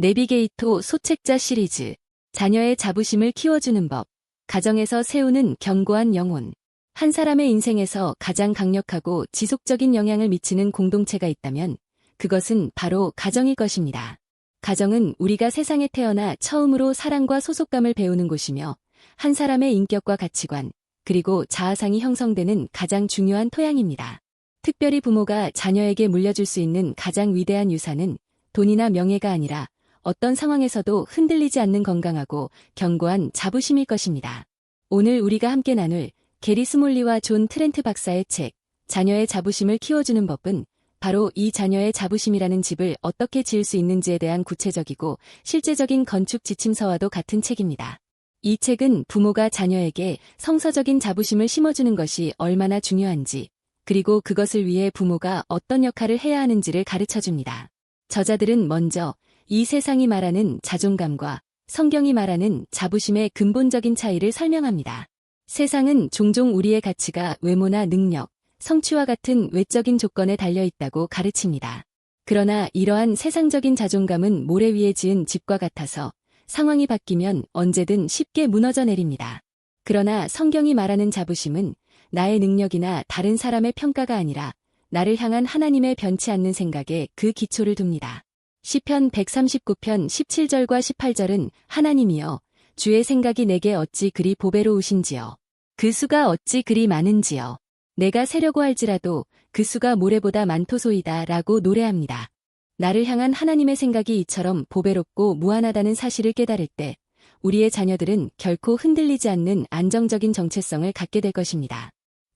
내비게이토 소책자 시리즈 자녀의 자부심을 키워주는 법 가정에서 세우는 견고한 영혼 한 사람의 인생에서 가장 강력하고 지속적인 영향을 미치는 공동체가 있다면 그것은 바로 가정일 것입니다. 가정은 우리가 세상에 태어나 처음으로 사랑과 소속감을 배우는 곳이며 한 사람의 인격과 가치관 그리고 자아상이 형성되는 가장 중요한 토양입니다. 특별히 부모가 자녀에게 물려줄 수 있는 가장 위대한 유산은 돈이나 명예가 아니라 어떤 상황에서도 흔들리지 않는 건강하고 견고한 자부심일 것입니다. 오늘 우리가 함께 나눌 게리 스몰리와 존 트렌트 박사의 책 자녀의 자부심을 키워주는 법은 바로 이 자녀의 자부심이라는 집을 어떻게 지을 수 있는지에 대한 구체적이고 실제적인 건축 지침서와도 같은 책입니다. 이 책은 부모가 자녀에게 성서적인 자부심을 심어주는 것이 얼마나 중요한지, 그리고 그것을 위해 부모가 어떤 역할을 해야 하는지를 가르쳐 줍니다. 저자들은 먼저 이 세상이 말하는 자존감과 성경이 말하는 자부심의 근본적인 차이를 설명합니다. 세상은 종종 우리의 가치가 외모나 능력, 성취와 같은 외적인 조건에 달려 있다고 가르칩니다. 그러나 이러한 세상적인 자존감은 모래 위에 지은 집과 같아서 상황이 바뀌면 언제든 쉽게 무너져 내립니다. 그러나 성경이 말하는 자부심은 나의 능력이나 다른 사람의 평가가 아니라 나를 향한 하나님의 변치 않는 생각에 그 기초를 둡니다. 시편 139편 17절과 18절은 하나님이여 주의 생각이 내게 어찌 그리 보배로우신지요. 그 수가 어찌 그리 많은지요. 내가 세려고 할지라도 그 수가 모래보다 많토소이다 라고 노래합니다. 나를 향한 하나님의 생각이 이처럼 보배롭고 무한하다는 사실을 깨달을 때 우리의 자녀들은 결코 흔들리지 않는 안정적인 정체성을 갖게 될 것입니다.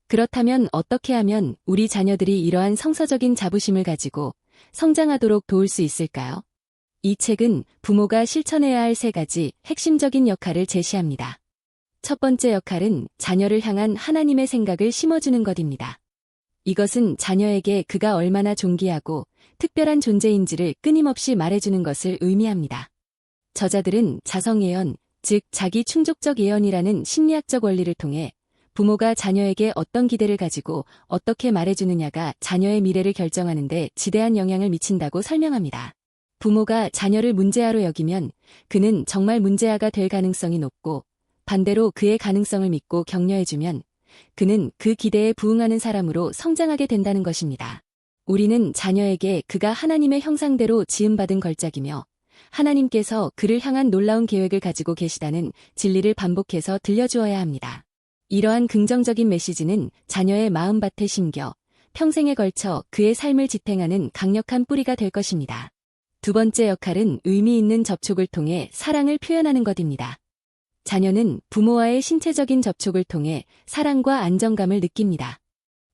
그렇다면 어떻게 하면 우리 자녀들이 이러한 성서적인 자부심을 가지고 성장하도록 도울 수 있을까요? 이 책은 부모가 실천해야 할 세 가지 핵심적인 역할을 제시합니다. 첫 번째 역할은 자녀를 향한 하나님의 생각을 심어주는 것입니다. 이것은 자녀에게 그가 얼마나 존귀하고 특별한 존재인지를 끊임없이 말해주는 것을 의미합니다. 저자들은 자성예언, 즉 자기 충족적 예언이라는 심리학적 원리를 통해 부모가 자녀에게 어떤 기대를 가지고 어떻게 말해주느냐가 자녀의 미래를 결정하는데 지대한 영향을 미친다고 설명합니다. 부모가 자녀를 문제아로 여기면 그는 정말 문제아가 될 가능성이 높고 반대로 그의 가능성을 믿고 격려해주면 그는 그 기대에 부응하는 사람으로 성장하게 된다는 것입니다. 우리는 자녀에게 그가 하나님의 형상대로 지음받은 걸작이며 하나님께서 그를 향한 놀라운 계획을 가지고 계시다는 진리를 반복해서 들려주어야 합니다. 이러한 긍정적인 메시지는 자녀의 마음밭에 심겨 평생에 걸쳐 그의 삶을 지탱하는 강력한 뿌리가 될 것입니다. 두 번째 역할은 의미 있는 접촉을 통해 사랑을 표현하는 것입니다. 자녀는 부모와의 신체적인 접촉을 통해 사랑과 안정감을 느낍니다.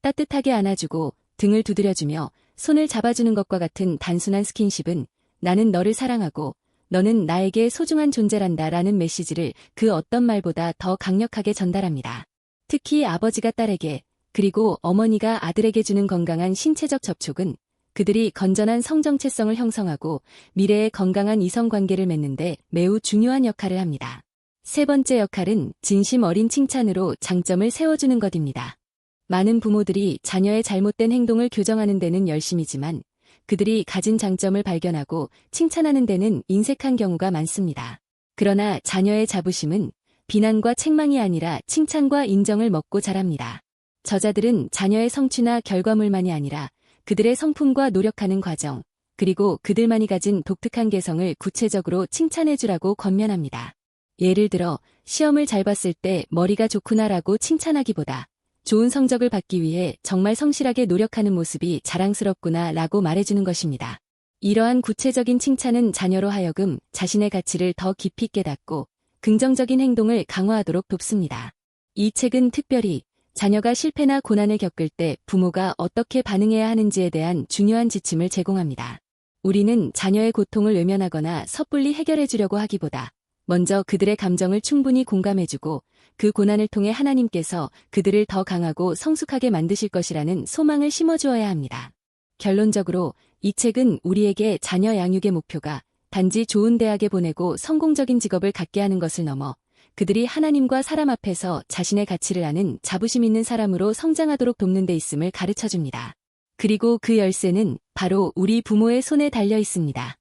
따뜻하게 안아주고 등을 두드려주며 손을 잡아주는 것과 같은 단순한 스킨십은 나는 너를 사랑하고 너는 나에게 소중한 존재란다 라는 메시지를 그 어떤 말보다 더 강력하게 전달합니다. 특히 아버지가 딸에게 그리고 어머니가 아들에게 주는 건강한 신체적 접촉은 그들이 건전한 성정체성을 형성하고 미래의 건강한 이성관계를 맺는데 매우 중요한 역할을 합니다. 세 번째 역할은 진심 어린 칭찬으로 장점을 세워주는 것입니다. 많은 부모들이 자녀의 잘못된 행동을 교정하는 데는 열심이지만 그들이 가진 장점을 발견하고 칭찬하는 데는 인색한 경우가 많습니다. 그러나 자녀의 자부심은 비난과 책망이 아니라 칭찬과 인정을 먹고 자랍니다. 저자들은 자녀의 성취나 결과물만이 아니라 그들의 성품과 노력하는 과정, 그리고 그들만이 가진 독특한 개성을 구체적으로 칭찬해주라고 권면합니다. 예를 들어, 시험을 잘 봤을 때 머리가 좋구나라고 칭찬하기보다 좋은 성적을 받기 위해 정말 성실하게 노력하는 모습이 자랑스럽구나 라고 말해주는 것입니다. 이러한 구체적인 칭찬은 자녀로 하여금 자신의 가치를 더 깊이 깨닫고 긍정적인 행동을 강화하도록 돕습니다. 이 책은 특별히 자녀가 실패나 고난을 겪을 때 부모가 어떻게 반응해야 하는지에 대한 중요한 지침을 제공합니다. 우리는 자녀의 고통을 외면하거나 섣불리 해결해 주려고 하기보다 먼저 그들의 감정을 충분히 공감해주고 그 고난을 통해 하나님께서 그들을 더 강하고 성숙하게 만드실 것이라는 소망을 심어주어야 합니다. 결론적으로 이 책은 우리에게 자녀 양육의 목표가 단지 좋은 대학에 보내고 성공적인 직업을 갖게 하는 것을 넘어 그들이 하나님과 사람 앞에서 자신의 가치를 아는 자부심 있는 사람으로 성장하도록 돕는 데 있음을 가르쳐 줍니다. 그리고 그 열쇠는 바로 우리 부모의 손에 달려 있습니다.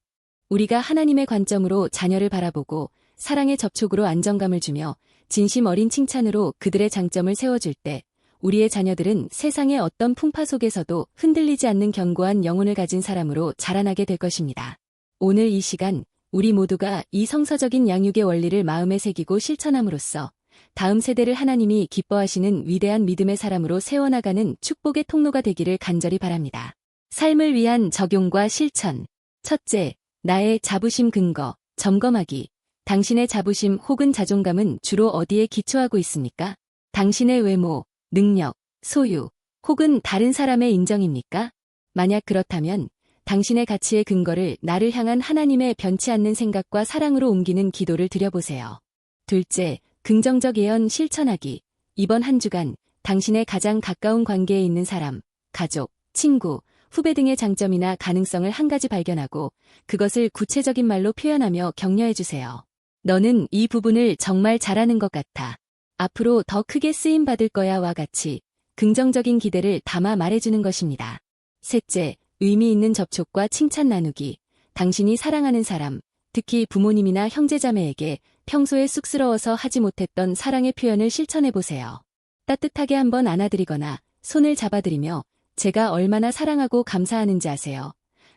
우리가 하나님의 관점으로 자녀를 바라보고 사랑의 접촉으로 안정감을 주며 진심 어린 칭찬으로 그들의 장점을 세워줄 때 우리의 자녀들은 세상의 어떤 풍파 속에서도 흔들리지 않는 견고한 영혼을 가진 사람으로 자라나게 될 것입니다. 오늘 이 시간 우리 모두가 이 성서적인 양육의 원리를 마음에 새기고 실천함으로써 다음 세대를 하나님이 기뻐하시는 위대한 믿음의 사람으로 세워나가는 축복의 통로가 되기를 간절히 바랍니다. 삶을 위한 적용과 실천. 첫째, 나의 자부심 근거, 점검하기. 당신의 자부심 혹은 자존감은 주로 어디에 기초하고 있습니까? 당신의 외모, 능력, 소유, 혹은 다른 사람의 인정입니까? 만약 그렇다면 당신의 가치의 근거를 나를 향한 하나님의 변치 않는 생각과 사랑으로 옮기는 기도를 드려보세요. 둘째, 긍정적 예언 실천하기. 이번 한 주간 당신의 가장 가까운 관계에 있는 사람, 가족, 친구, 후배 등의 장점이나 가능성을 한 가지 발견하고 그것을 구체적인 말로 표현하며 격려해주세요. 너는 이 부분을 정말 잘하는 것 같아. 앞으로 더 크게 쓰임 받을 거야와 같이 긍정적인 기대를 담아 말해주는 것입니다. 셋째, 의미 있는 접촉과 칭찬 나누기. 당신이 사랑하는 사람, 특히 부모님이나 형제자매에게 평소에 쑥스러워서 하지 못했던 사랑의 표현을 실천해보세요. 따뜻하게 한번 안아드리거나 손을 잡아드리며 제가 얼마나 사랑하고 감사하는지 아세요.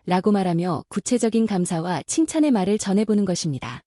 라고 말하며 구체적인 감사와 칭찬의 말을 전해보는 것입니다.